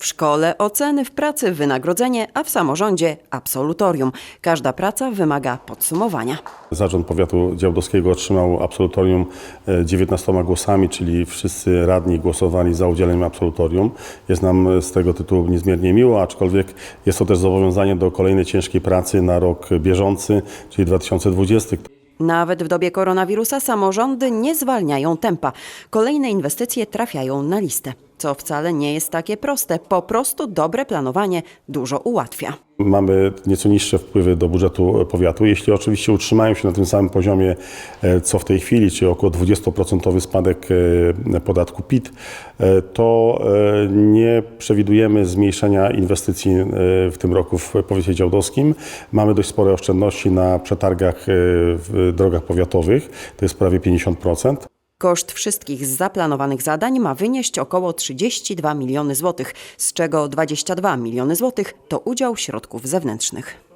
W szkole oceny, w pracy wynagrodzenie, a w samorządzie absolutorium. Każda praca wymaga podsumowania. Zarząd Powiatu Działdowskiego otrzymał absolutorium e, 19 głosami, czyli wszyscy radni głosowali za udzieleniem absolutorium. Jest nam z tego tytułu niezmiernie miło, aczkolwiek jest to też zobowiązanie do kolejnej ciężkiej pracy na rok bieżący, czyli 2020. Nawet w dobie koronawirusa samorządy nie zwalniają tempa. Kolejne inwestycje trafiają na listę, co wcale nie jest takie proste. Po prostu dobre planowanie dużo ułatwia. Mamy nieco niższe wpływy do budżetu powiatu. Jeśli oczywiście utrzymają się na tym samym poziomie, e, co w tej chwili, czyli około 20% spadek e, podatku PIT, e, to nie przewidujemy zmniejszenia inwestycji w tym roku w powiecie działdowskim. Mamy dość spore oszczędności na przetargach w drogach powiatowych, to jest prawie 50%. Koszt wszystkich zaplanowanych zadań ma wynieść około 32 miliony złotych, z czego 22 miliony złotych to udział środków zewnętrznych.